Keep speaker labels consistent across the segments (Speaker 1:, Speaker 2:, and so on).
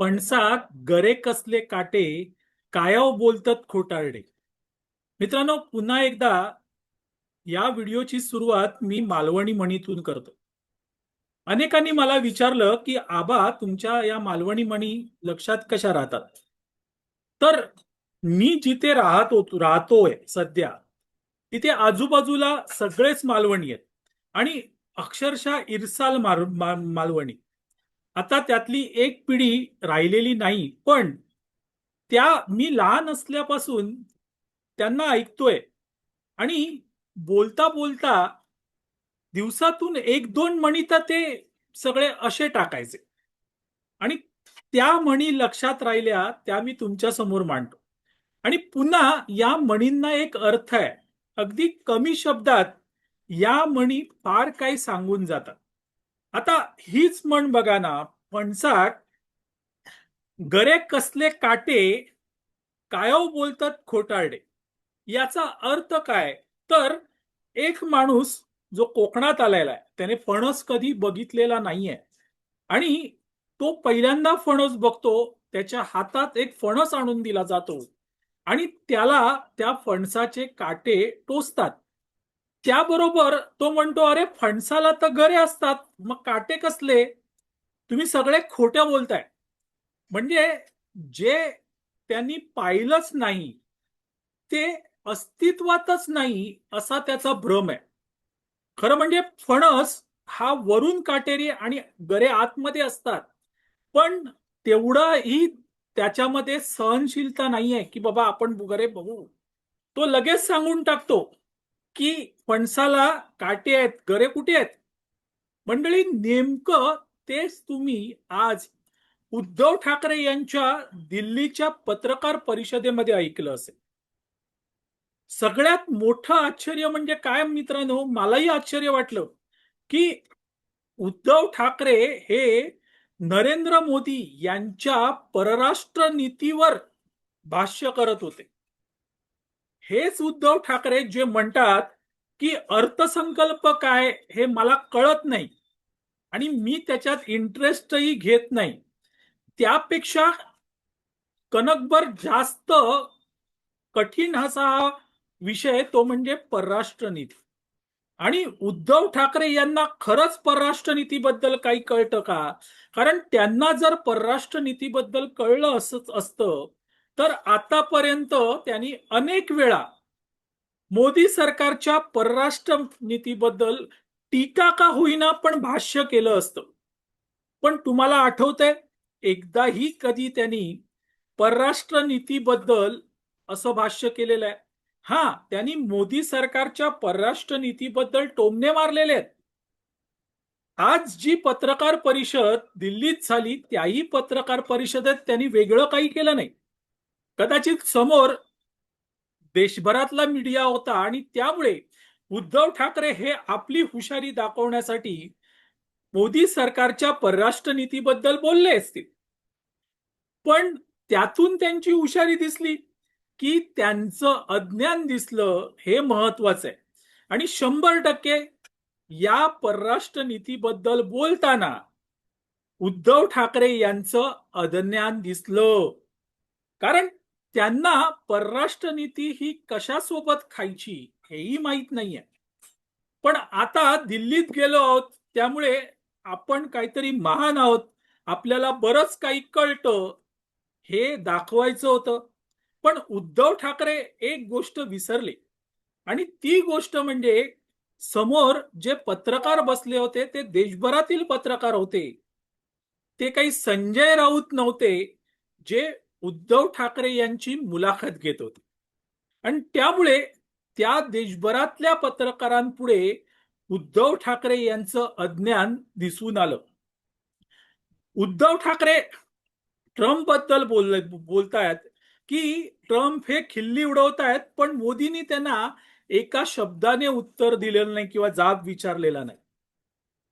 Speaker 1: पणसाक गरे कसले काटे कायाव बोलतात खोटारडे. मित्रांनो पुन्हा एकदा या व्हिडिओची सुरुवात मी मालवणी म्हणीतून करतो. अनेकांनी मला विचारलं की आबा तुमच्या या मालवणी म्हणी लक्षात कशा राहतात? तर मी जिथे राहत होतो राहतोय सध्या तिथे आजूबाजूला सगळेच मालवणी आहेत. आणि अक्षरशः इरसाल मार मा- मालवणी. आता त्यातली एक पिढी राहिलेली नाही पण त्या मी लहान असल्यापासून त्यांना ऐकतोय. आणि बोलता बोलता दिवसातून एक दोन म्हणी तर ते सगळे असे टाकायचे. आणि त्या म्हणी लक्षात राहिल्या त्या मी तुमच्यासमोर मांडतो. आणि पुन्हा या म्हणींना एक अर्थ आहे. अगदी कमी शब्दात या म्हणी फार काही सांगून जातात. आता हीच म्हण बघा ना फणसाक गरे कसले काटे कायव बोलतात खोटारडे. याचा अर्थ काय? तर एक माणूस जो कोकणात आलेला आहे त्याने फणस कधी बघितलेला नाहीये. आणि तो पहिल्यांदा फणस बघतो त्याच्या हातात एक फणस आणून दिला जातो. आणि त्याला त्या फणसाचे काटे टोचतात. त्याबरोबर तो म्हणतो अरे फणसाला तर गरे असतात. मग काटे कसले? तुम्ही सगळे खोट्या बोलताय. म्हणजे जे त्यांनी पाहिलंच नाही ते अस्तित्वातच नाही असा त्याचा भ्रम आहे. खरं म्हणजे फणस हा वरून काटेरी आणि गरे आतमध्ये असतात. पण तेवढाही त्याच्यामध्ये सहनशीलता नाहीये की बाबा आपण गरे बघू. तो लगेच सांगून टाकतो की फणसाला काटे आहेत गरे कुठे आहेत? मंडळी नेमकं तेच तुम्ही आज उद्धव ठाकरे यांच्या दिल्लीच्या पत्रकार परिषदेमध्ये ऐकलं असेल. सगळ्यात मोठं आश्चर्य म्हणजे काय मित्रांनो? मलाही आश्चर्य वाटलं की उद्धव ठाकरे हे नरेंद्र मोदी यांच्या परराष्ट्र नीतीवर भाष्य करत होते. हेच उद्धव ठाकरे जे म्हणतात की अर्थसंकल्प काय हे मला कळत नाही. आणि मी त्याच्यात इंटरेस्टही घेत नाही. त्यापेक्षा कनकभर जास्त कठीण असा हा विषय तो म्हणजे परराष्ट्र नीती. आणि उद्धव ठाकरे यांना खरंच परराष्ट्र नीतीबद्दल काही कळतं का? कारण त्यांना जर परराष्ट्र नीतीबद्दल कळलं असंच असतं तर आतापर्यंत त्यांनी अनेक वेळा मोदी सरकारच्या परराष्ट्र नीतीबद्दल टीका का होईना पण भाष्य केलं असतं. पण तुम्हाला आठवतंय एकदाही कधी त्यांनी परराष्ट्र नीतीबद्दल असं भाष्य केलेलं आहे. हा त्यांनी मोदी सरकारच्या परराष्ट्र नीतीबद्दल टोमणे मारलेले आहेत. आज जी पत्रकार परिषद दिल्लीत झाली त्याही पत्रकार परिषदेत त्यांनी वेगळं काही केलं नाही. कदाचित समोर देशभरातला मीडिया होता आणि त्यामुळे उद्धव ठाकरे हे आपली हुशारी दाखवण्यासाठी मोदी सरकारच्या परराष्ट्र नीतीबद्दल बोलले असतील. पण त्यातून त्यांची हुशारी दिसली की त्यांचं अज्ञान दिसलं हे महत्वाचं आहे. आणि शंभर टक्के या परराष्ट्र नीतीबद्दल बोलताना उद्धव ठाकरे यांचं अज्ञान दिसलं. कारण त्यांना परराष्ट्र नीती ही कशासोबत खायची हेही माहीत नाहीये. पण आता दिल्लीत गेलो आहोत त्यामुळे आपण काहीतरी महान आहोत. आपल्याला बरंच काही कळतं. हे दाखवायचं होतं. पण उद्धव ठाकरे एक गोष्ट विसरले. आणि ती गोष्ट म्हणजे समोर जे पत्रकार बसले होते ते देशभरातील पत्रकार होते. ते काही संजय राऊत नव्हते जे उद्धव ठाकरे यांची मुलाखत घेत होते. आणि त्यामुळे त्या देशभरातल्या पत्रकारांपुढे उद्धव ठाकरे यांचं अज्ञान दिसून आलं. उद्धव ठाकरे ट्रम्पबद्दल बोल बोलतायत की ट्रम्प हे खिल्ली उडवतायत पण मोदींनी त्यांना एका शब्दाने उत्तर दिलेलं नाही किंवा जाब विचारलेला नाही.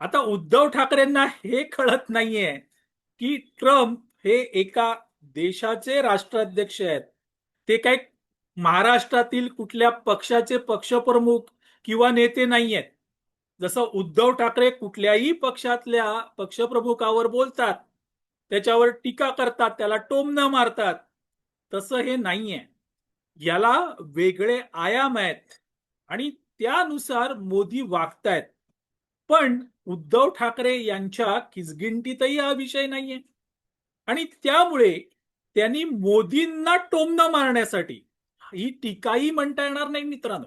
Speaker 1: आता उद्धव ठाकरेंना हे कळत नाहीये की ट्रम्प हे एका देशाचे राष्ट्राध्यक्ष आहेत. ते काय महाराष्ट्रातील कुठल्या पक्षाचे पक्षप्रमुख किंवा नेते नाही आहेत. जसं उद्धव ठाकरे कुठल्याही पक्षातल्या पक्षप्रमुखावर बोलतात. त्याच्यावर टीका करतात त्याला टोमणं मारतात. तसं हे नाहीये याला वेगळे आयाम आहेत. आणि त्यानुसार मोदी वागतायत. पण उद्धव ठाकरे यांच्या किसगिंटीतही हा विषय नाहीये. आणि त्यामुळे त्यांनी मोदींना टोमणं मारण्यासाठी ही टीकाही म्हणता येणार नाही मित्रांनो.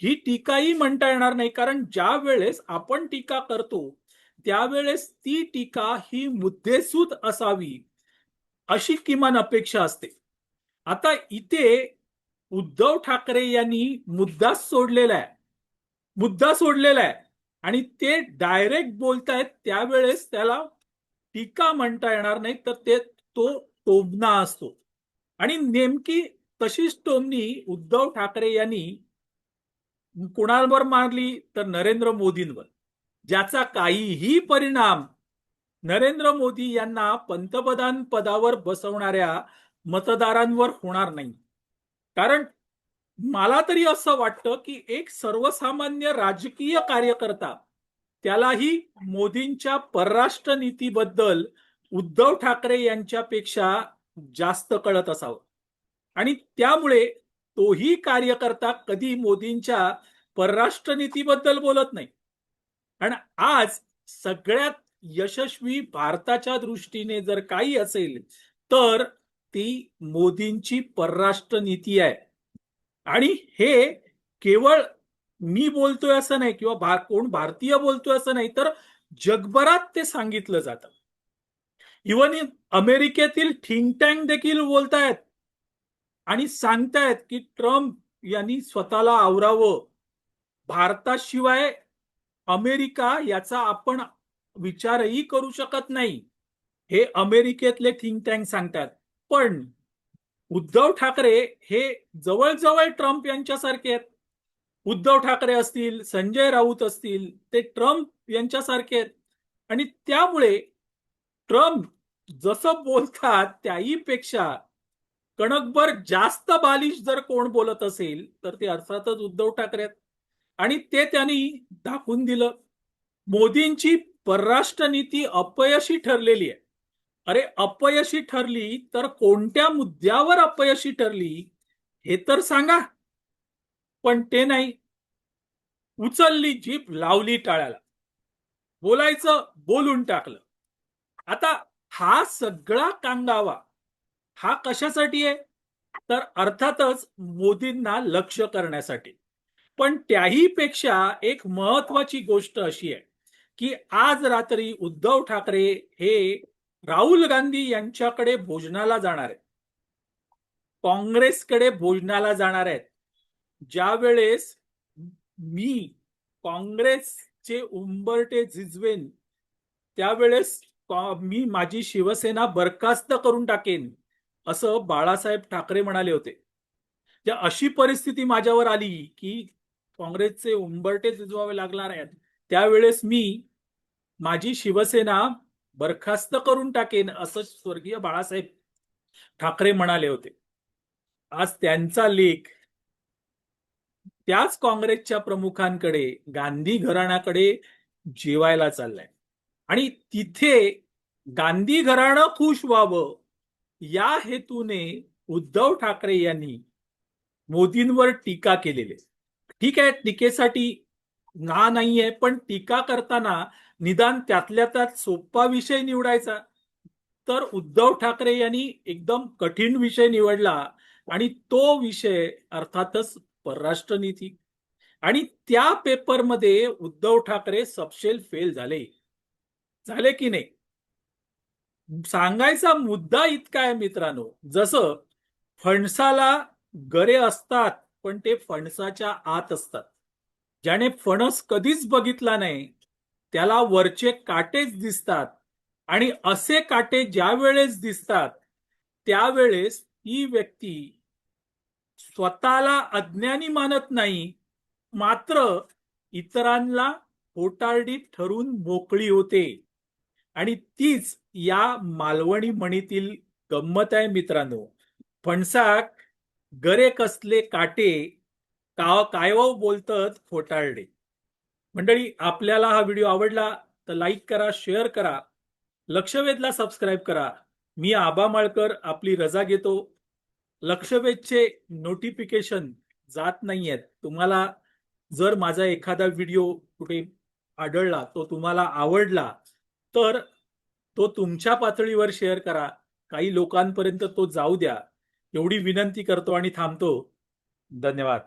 Speaker 1: ही टीकाही म्हणता येणार नाही कारण ज्या वेळेस आपण टीका करतो त्यावेळेस ती टीका ही मुद्देसूद असावी अशी किमान अपेक्षा असते. आता इथे उद्धव ठाकरे यांनी मुद्दा सोडलेला आहे. मुद्दा सोडलेला आहे. आणि ते डायरेक्ट बोलतायत त्यावेळेस त्याला टीका म्हणता येणार नाही तर ते तो टोमणा असतो. आणि नेमकी तशीच टोमणी उद्धव ठाकरे यांनी कुणावर मारली? तर नरेंद्र मोदींवर. ज्याचा काहीही परिणाम नरेंद्र मोदी यांना पंतप्रधान पदावर बसवणाऱ्या मतदारांवर होणार नाही. कारण मला तरी असं वाटतं की एक सर्वसामान्य राजकीय कार्यकर्ता त्यालाही मोदींच्या परराष्ट्र नीतीबद्दल उद्धव ठाकरे यांच्यापेक्षा जास्त कळत असावं. आणि त्यामुळे तोही कार्यकर्ता कधी मोदींच्या परराष्ट्र नीतीबद्दल बोलत नाही. आणि आज सगळ्यात यशस्वी भारताच्या दृष्टीने जर काही असेल तर ती मोदींची परराष्ट्र नीती आहे. आणि हे केवळ मी बोलतोय असं नाही किंवा भार कोण भारतीय बोलतोय असं नाही तर जगभरात ते सांगितलं जातं. इवन अमेरिकेतील थिंक टँक देखील बोलतायत. आणि सांगतायत की ट्रम्प यांनी स्वतःला आवरावं. भारताशिवाय अमेरिका याचा आपण विचारही करू शकत नाही. हे अमेरिकेतले थिंक टँक सांगतात. पण उद्धव ठाकरे हे जवळजवळ ट्रम्प यांच्यासारखे आहेत. उद्धव ठाकरे असतील संजय राऊत असतील ते ट्रम्प यांच्यासारखे आहेत. आणि त्यामुळे ट्रम्प जसं बोलतात त्याही पेक्षा कणकभर जास्त बालिश जर कोण बोलत असेल तर ते अर्थातच उद्धव ठाकरे आहेत. आणि ते त्यांनी दाखवून दिलं. मोदींची परराष्ट्र नीती अपयशी ठरलेली आहे. अरे अपयशी ठरली तर कोणत्या मुद्द्यावर अपयशी ठरली हे तर सांगा. पण ते नाही. उचलली जीप लावली टाळ्याला. बोलायचं बोलून टाकलं. आता हा सगळा कांगावा हा कशासाठी आहे? तर अर्थातच मोदींना लक्ष करण्यासाठी. पण त्याही पेक्षा एक महत्वाची गोष्ट अशी आहे की आज रात्री उद्धव ठाकरे हे राहुल गांधी यांच्याकडे भोजनाला जाणार आहेत. काँग्रेसकडे भोजनाला जाणार आहेत. ज्या वेळेस मी काँग्रेसचे उंबरटे झिजवेन त्यावेळेस मी माझी शिवसेना बरखास्त करून टाकेन असं बाळासाहेब ठाकरे म्हणाले होते. अशी परिस्थिती माझ्यावर आली की काँग्रेसचे उंबरटे झिजवावे लागणार आहेत. त्यावेळेस मी माझी शिवसेना बरखास्त करून टाकेन असं स्वर्गीय बाळासाहेब ठाकरे म्हणाले होते. आज त्यांचा लेख त्याच काँग्रेसच्या प्रमुखांकडे गांधी घराण्याकडे जेवायला चाललाय. आणि तिथे गांधी घराणं खुश व्हावं या हेतूने उद्धव ठाकरे यांनी मोदींवर टीका केलेली ठीक आहे टीकेसाठी ना नाहीये पण टीका करताना निदान त्यातल्या त्यात सोपा विषय निवडायचा. तर उद्धव ठाकरे यांनी एकदम कठीण विषय निवडला आणि तो विषय अर्थातच परराष्ट्र नीती आणि त्या पेपरमध्ये उद्धव ठाकरे सबशेल फेल झाले. झाले की नाही? सांगायचा मुद्दा इतका आहे मित्रांनो जसं फणसाला गरे असतात पण ते फणसाच्या आत असतात. ज्याने फणस कधीच बघितला नाही त्याला वरचे काटेच दिसतात. आणि असे काटे ज्या वेळेस दिसतात त्यावेळेस ही व्यक्ती स्वतःला अज्ञानी मानत नाही मात्र इतरांना होटारडीत ठरून मोकळी होते. आणि तीच या मालवणी म्हणीतील गंमत आहे मित्रांनो. फणसाक गरे कसले काटे का कायव बोलतात फोटाळडे मंडळी आपल्याला हा व्हिडिओ आवडला तर लाईक करा शेअर करा लक्षवेधला सबस्क्राईब करा. मी आबा माळकर आपली रजा घेतो. लक्षवेधचे नोटिफिकेशन जात नाहीयेत. तुम्हाला जर माझा एखादा व्हिडिओ कुठे आढळला तो तुम्हाला आवडला तर तो तुमच्या पातळीवर शेअर करा. काही लोकांपर्यंत तो जाऊ द्या. एवढी विनंती करतो आणि थांबतो. धन्यवाद.